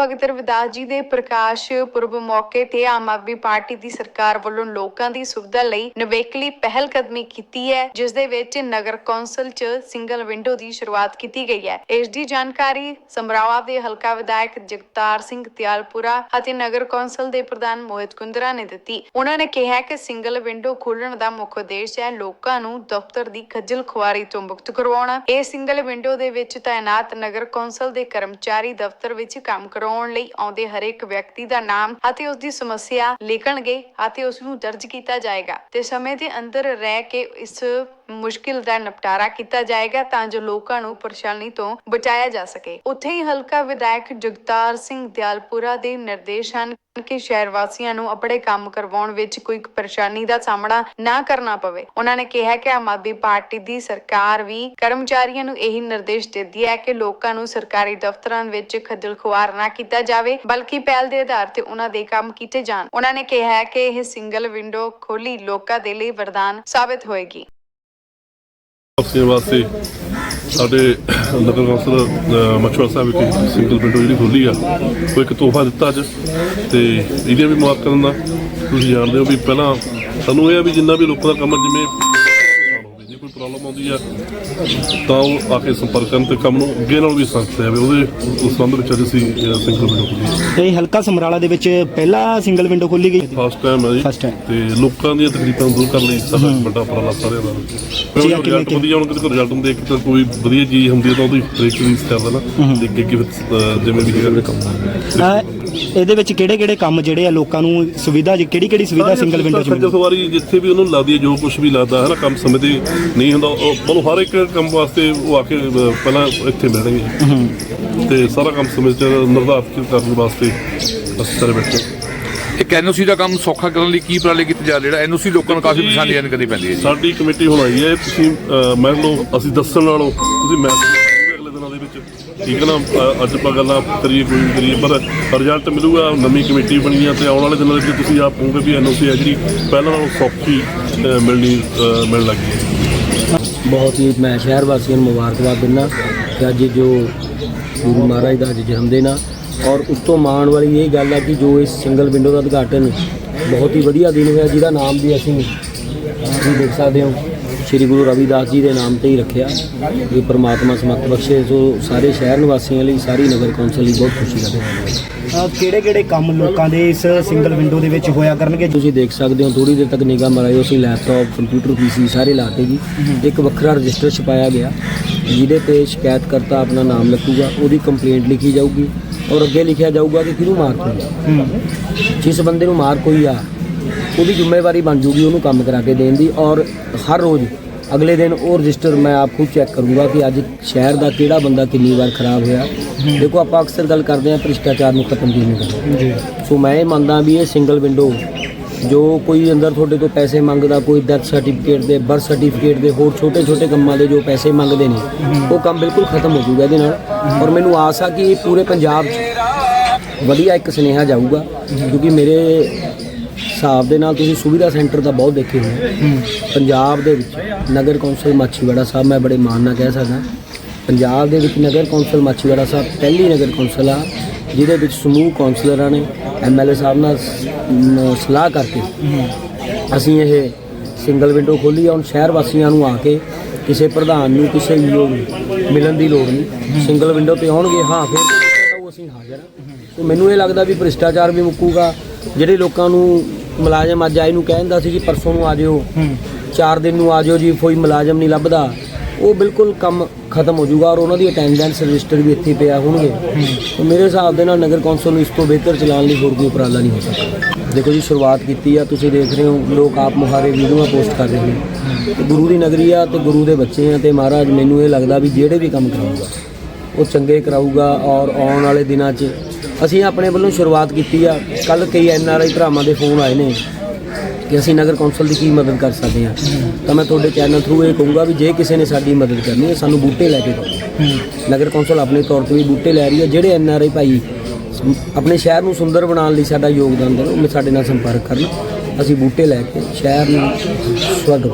ਭਗਤ ਰਵਿਦਾਸ ਜੀ ਦੇ ਪ੍ਰਕਾਸ਼ ਪੁਰਬ ਮੌਕੇ ਤੇ ਆਮ ਆਦਮੀ ਪਾਰਟੀ ਦੀ ਸਰਕਾਰ ਵੱਲੋਂ ਲੋਕਾਂ ਦੀ ਸੁਵਿਧਾ ਲਈ ਨਵੇਕਲੀ ਪਹਿਲ ਕਦਮੀ ਕੀਤੀ ਹੈ, ਜਿਸ ਦੇ ਵਿੱਚ ਨਗਰ ਕੌਂਸਲ 'ਚ ਸਿੰਗਲ ਵਿੰਡੋ ਦੀ ਸ਼ੁਰੂਆਤ ਕੀਤੀ ਗਈ ਹੈ। ਇਸ ਦੀ ਜਾਣਕਾਰੀ ਸਮਰਾਵਾ ਦੇ ਹਲਕਾ ਵਿਧਾਇਕ ਜਗਤਾਰ ਸਿੰਘ ਤਿਆਲਪੁਰਾ ਅਤੇ ਨਗਰ ਕੌਂਸਲ ਦੇ ਪ੍ਰਧਾਨ ਮੋਹਿਤ ਕੁੰਦਰਾ ਨੇ ਦਿੱਤੀ। ਉਹਨਾਂ ਨੇ ਕਿਹਾ ਕਿ ਸਿੰਗਲ ਵਿੰਡੋ ਖੋਲ੍ਹਣ ਦਾ ਮੁੱਖ ਉਦੇਸ਼ ਹੈ ਲੋਕਾਂ ਨੂੰ ਦਫ਼ਤਰ ਦੀ ਖੱਜਲ ਖੁਆਰੀ ਤੋਂ ਮੁਕਤ ਕਰਵਾਉਣਾ। ਇਹ ਸਿੰਗਲ ਵਿੰਡੋ ਦੇ ਵਿੱਚ ਤਾਇਨਾਤ ਨਗਰ ਕੌਂਸਲ ਦੇ ਕਰਮਚਾਰੀ ਦਫ਼ਤਰ ਵਿੱਚ ਕੰਮ ਕਰੋ ਕਰਾਉਣ ਲਈ ਆਉਂਦੇ ਹਰੇਕ ਵਿਅਕਤੀ ਦਾ ਨਾਮ ਅਤੇ ਉਸ ਦੀ ਸਮੱਸਿਆ ਲਿਖਣਗੇ ਅਤੇ ਉਸ ਨੂੰ ਦਰਜ ਕੀਤਾ ਜਾਏਗਾ। ਤੇ ਸਮੇਂ ਦੇ ਅੰਦਰ ਰਹਿ ਕੇ ਇਸ ਮੁਸ਼ਕਿਲ ਦਾ ਨਿਪਟਾਰਾ ਕੀਤਾ ਜਾਏਗਾ ਤਾਂ ਜੋ ਲੋਕਾਂ ਨੂੰ ਪਰੇਸ਼ਾਨੀ ਤੋਂ ਬਚਾਇਆ ਜਾ ਸਕੇ। ਉੱਥੇ ਹੀ ਹਲਕਾ ਵਿਧਾਇਕ ਜਗਤਾਰ ਸਿੰਘ ਦਿਆਲਪੁਰਾ ਦੇ ਨਿਰਦੇਸ਼ ਹਨ ਕਿ ਸ਼ਹਿਰ ਵਾਸੀਆਂ ਨੂੰ ਆਪਣੇ ਕੰਮ ਕਰਵਾਉਣ ਵਿੱਚ ਕੋਈ ਪਰੇਸ਼ਾਨੀ ਦਾ ਸਾਹਮਣਾ ਨਾ ਕਰਨਾ ਪਵੇ। ਉਹਨਾਂ ਨੇ ਕਿਹਾ ਕਿ ਆਮ ਆਦਮੀ ਪਾਰਟੀ ਦੀ ਸਰਕਾਰ ਵੀ ਕਰਮਚਾਰੀਆਂ ਨੂੰ ਇਹੀ ਨਿਰਦੇਸ਼ ਦਿੰਦੀ ਹੈ ਕਿ ਲੋਕਾਂ ਨੂੰ ਸਰਕਾਰੀ ਦਫ਼ਤਰਾਂ ਵਿੱਚ ਖੱਜਲ ਖੁਆਰ ਨਾ ਕੀਤਾ ਜਾਵੇ ਬਲਕਿ ਪਹਿਲ ਦੇ ਆਧਾਰ ਤੇ ਉਹਨਾਂ ਦੇ ਕੰਮ ਕੀਤੇ ਜਾਣ। ਉਹਨਾਂ ਨੇ ਕਿਹਾ ਹੈ ਕਿ ਇਹ ਸਿੰਗਲ ਵਿੰਡੋ ਖੋਲੀ ਲੋਕਾਂ ਦੇ ਲਈ ਵਰਦਾਨ ਸਾਬਿਤ ਹੋਏਗੀ। ਵਾਸੀਆਂ ਵਾਸਤੇ ਸਾਡੇ ਨਗਰ ਕੌਂਸਲ ਅ, ਮਛੁਆਰਾ ਸਾਹਿਬ ਵਿਖੇ ਸਿੰਗਲ ਵਿੰਡੋ ਜਿਹੜੀ ਖੋਲੀ ਆ ਉਹ ਇੱਕ ਤੋਹਫਾ ਦਿੱਤਾ ਅੱਜ। ਤੇ ਇਹਦੇ ਵੀ ਮੁਬਾਰਕਾਂ ਦਿੰਦਾ। ਤੁਸੀਂ ਜਾਣਦੇ ਹੋ ਵੀ ਪਹਿਲਾਂ ਸਾਨੂੰ ਇਹ ਆ ਵੀ ਜਿੰਨਾ ਵੀ ਲੋਕਾਂ ਦਾ ਕੰਮ ਆ, ਜਿਵੇਂ ਆਸਾਨ ਹੋਵੇ ਜੇ ਕੋਈ ਪ੍ਰੋਬਲਮ ਆਉਂਦੀ ਆ ਤਾਂ ਉਹ ਆ ਕੇ ਸੰਪਰਕ ਕਰਨ ਤੇ ਕੰਮ ਨੂੰ ਅੱਗੇ ਨਾਲ ਵੀ ਸੰਸਥਾ ਜਾਵੇ ਉਹਦੇ ਉਸ ਸੰਬੰਧ ਵਿੱਚ ਅੱਜ ਅਸੀਂ ਸਿੰਗਲ ਵਿੰਡੋ ਖੋਲੀ ਇਹ ਹਲਕਾ ਸਮਰਾਲਾ ਦੇ ਵਿੱਚ ਪਹਿਲਾ ਸਿੰਗਲ ਵਿੰਡੋ ਖੋਲੀ ਗਈ? ਫਸਟ ਟਾਈਮ ਹੈ ਜੀ। First time। ਤੇ ਲੋਕਾਂ ਦੀਆਂ ਤਕਲੀਫਾਂ ਦੂਰ ਕਰਨ ਲਈ ਸਾਡਾ ਵੱਡਾ ਉਪਰਾਲਾ ਸਾਰਿਆਂ ਦਾ। ਜੀ, ਰਿਜ਼ਲਟ ਕਿਵੇਂ- ਵਧੀਆ ਹੁਣ ਕਿਤੇ ਰਿਜ਼ਲਟ ਨੂੰ ਦੇਖ ਕੇ ਤਾਂ ਕੋਈ ਵਧੀਆ ਚੀਜ਼ ਹੁੰਦੀ ਹੈ ਤਾਂ ਉਹਦੀ ਹਰੇਕ ਚੀਜ਼ ਕਰ ਦੇਣਾ ਤੇ ਅੱਗੇ ਫਿਰ, ਅਹ, ਜਿਵੇਂ ਵੀ ਹੈਗਾ। ਕੰਮ ਅਹ ਇਹਦੇ ਵਿੱਚ ਕਿਹੜੇ ਕਿਹੜੇ ਕੰਮ ਜਿਹੜੇ ਆ ਲੋਕਾਂ ਨੂੰ ਸੁਵਿਧਾ ਕਿਹੜੀ ਕਿਹੜੀ ਸੁਵਿਧਾ ਸਿੰਗਲ ਵਿੰਡੋ ਚ ਮਿਲਦੀ ਖੁਆਰੀ ਜਿੱਥੇ ਵੀ ਉਹਨੂੰ ਲੱਗਦੀ ਹੈ ਜੋ ਕੁਝ ਵੀ ਲੱਗਦਾ ਹੈ ਨਾ ਕੰਮ ਸਮੇਂ ਤੇ ਨਹੀਂ ਹੁੰਦਾ ਉਹ ਮਤਲਬ ਹਰ ਇੱਕ ਕੰਮ ਵਾਸਤੇ ਉਹ ਆ ਕੇ ਪਹਿਲਾਂ ਇੱਥੇ ਮਿਲਣਗੇ ਤੇ ਸਾਰਾ ਕੰਮ ਸਮੇਂ ਤੇ ਨਿਰਧਾਰਿਤ ਕਰਨ ਵਾਸਤੇ ਅਸੀਂ ਸਾਰੇ ਬੈਠੇ ਇੱਕ ਐਨਓਸੀ ਦਾ ਕੰਮ ਸੌਖਾ ਕਰਨ ਲਈ ਕੀ ਉਪਰਾਲੇ ਕੀਤੇ ਜਾ ਰਹੇ ਜਿਹੜਾ ਐਨਓਸੀ ਲੋਕਾਂ ਨੂੰ ਕਾਫੀ ਪਰੇਸ਼ਾਨੀ ਆਨ ਕਰਨੀ ਪੈਂਦੀ ਹੈ ਜੀ। ਸਾਡੀ ਕਮੇਟੀ ਹੁਣ ਆਈ ਹੈ ਤੁਸੀਂ ਮੰਨ ਅਸੀਂ ਦੱਸਣ ਨਾਲੋਂ ਤੁਸੀਂ ਮੈਂ ਠੀਕ ਹੈ ਨਾ? ਅਹ, ਅੱਜ ਆਪਾਂ ਗੱਲਾਂ ਕਰੀਏ ਕੋਈ ਵੀ ਕਰੀਏ ਪਰ ਰਿਜ਼ਲਟ ਮਿਲੂਗਾ ਨਵੀਂ ਕਮੇਟੀ ਬਣੀ ਆ ਤੇ ਆਉਣ ਵਾਲੇ ਦਿਨਾਂ ਵਿੱਚ ਤੁਸੀਂ ਆਪ ਕਹੋਗੇ ਵੀ ਐਨਓਸੀ ਹੈ ਜਿਹੜੀ ਪਹਿਲਾਂ ਨਾਲੋਂ ਸੌਖੀ ਅਹ, ਮਿਲਣੀ ਅਹ, ਮਿਲਣ ਲੱਗੀ ਹੈ। ਬਹੁਤ ਹੀ ਮੈਂ ਸ਼ਹਿਰ ਵਾਸੀਆਂ ਨੂੰ ਮੁਬਾਰਕਬਾਦ ਦਿੰਦਾ ਕਿ ਅੱਜ ਜੋ ਗੁਰੂ ਮਹਾਰਾਜ ਦਾ ਅੱਜ ਜਨਮ ਦਿਨ ਆ। ਔਰ ਉਸ ਤੋਂ ਮਾਣ ਵਾਲੀ ਇਹ ਗੱਲ ਆ ਕਿ ਜੋ ਇਸ ਸਿੰਗਲ ਵਿੰਡੋ ਦਾ ਉਦਘਾਟਨ ਬਹੁਤ ਹੀ ਵਧੀਆ ਦਿਨ ਹੋਇਆ ਜਿਹਦਾ ਨਾਮ ਵੀ ਅਸੀਂ ਤੁਸੀਂ ਦੇਖ ਸਕਦੇ ਹੋ। ਸ੍ਰੀ ਗੁਰੂ ਰਵਿਦਾਸ ਜੀ ਦੇ ਨਾਮ ਤੇ ਹੀ ਰੱਖਿਆ ਇਹ ਪ੍ਰਮਾਤਮਾ ਸਮਤ ਬਖਸ਼ੇ। ਸੋ ਸਾਰੇ ਸ਼ਹਿਰ ਨਿਵਾਸੀਆਂ ਲਈ ਸਾਰੀ ਨਗਰ ਕੌਂਸਲ ਲਈ ਬਹੁਤ ਖੁਸ਼ੀ ਦਾ ਦਿਨ ਹੈ। ਕਿਹੜੇ ਕਿਹੜੇ ਕੰਮ ਲੋਕਾਂ ਦੇ ਇਸ ਸਿੰਗਲ ਵਿੰਡੋ ਦੇ ਵਿੱਚ ਹੋਇਆ ਕਰਨਗੇ? ਤੁਸੀਂ ਦੇਖ ਸਕਦੇ ਹੋ ਥੋੜੀ ਦੇਰ ਤੱਕ ਨਿਗਾਹ ਮਰਾਇਓ ਅਸੀਂ ਲੈਪਟਾਪ ਕੰਪਿਊਟਰ ਪੀਸੀ ਸਾਰੇ ਲਾਤੇ ਜੀ। ਇੱਕ ਵੱਖਰਾ ਰਜਿਸਟਰ ਛਪਾਇਆ ਗਿਆ ਜਿਹਦੇ ਤੇ ਸ਼ਿਕਾਇਤਕਰਤਾ ਆਪਣਾ ਨਾਮ ਲਿਖੂਗਾ ਉਹਦੀ ਕੰਪਲੇਂਟ ਲਿਖੀ ਜਾਊਗੀ ਔਰ ਅੱਗੇ ਲਿਖਿਆ ਜਾਊਗਾ ਕਿ ਕਿਹਨੂੰ ਮਾਰ ਹੋਈ ਜਿਸ ਬੰਦੇ ਨੂੰ ਮਾਰ ਕੋਈ ਆ ਉਹਦੀ ਜ਼ਿੰਮੇਵਾਰੀ ਬਣ ਜੂਗੀ ਉਹਨੂੰ ਕੰਮ ਕਰਾ ਕੇ ਦੇਣ ਦੀ ਔਰ ਹਰ ਰੋਜ਼ ਅਗਲੇ ਦਿਨ ਉਹ ਰਜਿਸਟਰ ਮੈਂ ਆਪ ਖੁਦ ਚੈੱਕ ਕਰੂੰਗਾ ਕਿ ਅੱਜ ਸ਼ਹਿਰ ਦਾ ਕਿਹੜਾ ਬੰਦਾ ਕਿੰਨੀ ਵਾਰ ਖਰਾਬ ਹੋਇਆ। ਦੇਖੋ ਆਪਾਂ ਅਕਸਰ ਗੱਲ ਕਰਦੇ ਹਾਂ ਭ੍ਰਿਸ਼ਟਾਚਾਰ ਨੂੰ ਖਤਮ ਕਰਨਾ ਜੀ। ਸੋ ਮੈਂ ਇਹ ਮੰਨਦਾ ਵੀ ਇਹ ਸਿੰਗਲ ਵਿੰਡੋ ਜੋ ਕੋਈ ਅੰਦਰ ਤੁਹਾਡੇ ਤੋਂ ਪੈਸੇ ਮੰਗਦਾ ਕੋਈ ਡੈਥ ਸਰਟੀਫਿਕੇਟ ਦੇ ਬਰਥ ਸਰਟੀਫਿਕੇਟ ਦੇ ਹੋਰ ਛੋਟੇ ਛੋਟੇ ਕੰਮਾਂ ਦੇ ਜੋ ਪੈਸੇ ਮੰਗਦੇ ਨੇ ਉਹ ਕੰਮ ਬਿਲਕੁਲ ਖਤਮ ਹੋ ਜਾਊਗਾ ਇਹਦੇ ਨਾਲ। ਔਰ ਮੈਨੂੰ ਆਸ ਆ ਕਿ ਇਹ ਪੂਰੇ ਪੰਜਾਬ 'ਚ ਵਧੀਆ ਇੱਕ ਸੁਨੇਹਾ ਜਾਊਗਾ ਕਿਉਂਕਿ ਮੇਰੇ ਹਿਸਾਬ ਦੇ ਨਾਲ ਤੁਸੀਂ ਸੁਵਿਧਾ ਸੈਂਟਰ ਤਾਂ ਬਹੁਤ ਦੇਖੇ ਹੋਣੇ ਪੰਜਾਬ ਦੇ ਵਿੱਚ ਨਗਰ ਕੌਂਸਲ ਮਾਛੀਵਾੜਾ ਸਾਹਿਬ ਮੈਂ ਬੜੇ ਮਾਣ ਨਾਲ ਕਹਿ ਸਕਦਾ। ਪੰਜਾਬ ਦੇ ਵਿੱਚ ਨਗਰ ਕੌਂਸਲ ਮਾਛੀਵਾੜਾ ਸਾਹਿਬ ਪਹਿਲੀ ਨਗਰ ਕੌਂਸਲ ਆ ਜਿਹਦੇ ਵਿੱਚ ਸਮੂਹ ਕੌਂਸਲਰਾਂ ਨੇ ਐਮਐਲਏ ਸਾਹਿਬ ਨਾਲ ਸ- ਨ- ਸਲਾਹ ਕਰਕੇ ਅਸੀਂ ਇਹ ਸਿੰਗਲ ਵਿੰਡੋ ਖੋਲੀ ਆ ਹੁਣ ਸ਼ਹਿਰ ਵਾਸੀਆਂ ਨੂੰ ਆ ਕੇ ਕਿਸੇ ਪ੍ਰਧਾਨ ਨੂੰ ਕਿਸੇ ਵੀ ਨੂੰ ਮਿਲਣ ਦੀ ਲੋੜ ਨਹੀਂ। ਸਿੰਗਲ ਵਿੰਡੋ ਤੇ ਆਉਣਗੇ ਹਾਂ ਫਿਰ ਤਾਂ ਉਹ ਅਸੀਂ ਹਾਜ਼ਰ ਹਾਂ। ਸੋ ਮੈਨੂੰ ਇਹ ਲੱਗਦਾ ਵੀ ਭ੍ਰਿਸ਼ਟਾਚਾਰ ਵੀ ਮੁੱਕੂਗਾ। ਜਿਹੜੇ ਲੋਕਾਂ ਨੂੰ ਮੁਲਾਜ਼ਮ ਅੱਜ ਆਏ ਨੂੰ ਕਹਿੰਦਾ ਸੀ ਜੀ ਪਰਸੋਂ ਨੂੰ ਆ ਜਿਓ। ਚਾਰ ਦਿਨ ਨੂੰ ਆ ਜਿਓ ਜੀ ਕੋਈ ਮੁਲਾਜ਼ਮ ਨਹੀਂ ਲੱਭਦਾ। ਉਹ ਬਿਲਕੁਲ ਕੰਮ ਖਤਮ ਹੋ ਜਾਊਗਾ ਔਰ ਉਹਨਾਂ ਦੀ ਅਟੈਂਡੈਂਸ ਰਜਿਸਟਰ ਵੀ ਇੱਥੇ ਪਿਆ ਹੋਣਗੇ। ਤਾਂ ਮੇਰੇ ਹਿਸਾਬ ਦੇ ਨਾਲ ਨਗਰ ਕੌਂਸਲ ਨੂੰ ਇਸ ਤੋਂ ਬਿਹਤਰ ਚਲਾਉਣ ਲਈ ਹੋਰ ਕੋਈ ਉਪਰਾਲਾ ਨਹੀਂ ਹੋ ਸਕਦਾ। ਦੇਖੋ ਜੀ ਸ਼ੁਰੂਆਤ ਕੀਤੀ ਆ ਤੁਸੀਂ ਦੇਖ ਰਹੇ ਹੋ ਲੋਕ ਆਪ ਮੁਹਾਰੇ ਵੀਡੀਓਆਂ ਪੋਸਟ ਕਰ ਰਹੇ ਨੇ। ਤੇ ਗੁਰੂ ਦੀ ਨਗਰੀ ਆ ਤੇ ਗੁਰੂ ਦੇ ਬੱਚੇ ਆ ਤੇ ਮਹਾਰਾਜ ਮੈਨੂੰ ਇਹ ਲੱਗਦਾ ਵੀ ਜਿਹੜੇ ਵੀ ਕੰਮ ਕਰਾਊਗਾ ਉਹ ਚੰਗੇ ਕਰਾਊਗਾ ਔਰ ਆਉਣ ਵਾਲੇ ਦਿਨਾਂ 'ਚ ਅਸੀਂ ਆਪਣੇ ਵੱਲੋਂ ਸ਼ੁਰੂਆਤ ਕੀਤੀ ਆ। ਕੱਲ ਕਈ ਐਨ ਆਰ ਆਈ ਭਰਾਵਾਂ ਦੇ ਫੋਨ ਆਏ ਨੇ ਕਿ ਅਸੀਂ ਨਗਰ ਕੌਂਸਲ ਦੀ ਕੀ ਮਦਦ ਕਰ ਸਕਦੇ ਹਾਂ ਤਾਂ ਮੈਂ ਤੁਹਾਡੇ ਚੈਨਲ ਥਰੂ ਇਹ ਕਹੂੰਗਾ ਵੀ ਜੇ ਕਿਸੇ ਨੇ ਸਾਡੀ ਮਦਦ ਕਰਨੀ ਹੈ, ਸਾਨੂੰ ਬੂਟੇ ਲੈ ਕੇ ਦਿਓ। ਨਗਰ ਕੌਂਸਲ ਆਪਣੇ ਤੌਰ ਤੇ ਵੀ ਬੂਟੇ ਲੈ ਰਹੀ ਹੈ। ਜਿਹੜੇ ਐਨ ਆਰ ਆਈ ਭਾਈ ਆਪਣੇ ਸ਼ਹਿਰ ਨੂੰ ਸੁੰਦਰ ਬਣਾਉਣ ਲਈ ਸਾਡਾ ਯੋਗਦਾਨ ਦੇਣ, ਉਹ ਸਾਡੇ ਨਾਲ ਸੰਪਰਕ ਕਰਨ। ਅਸੀਂ ਬੂਟੇ ਲੈ ਕੇ ਸ਼ਹਿਰ ਨੂੰ ਸਵਰਗ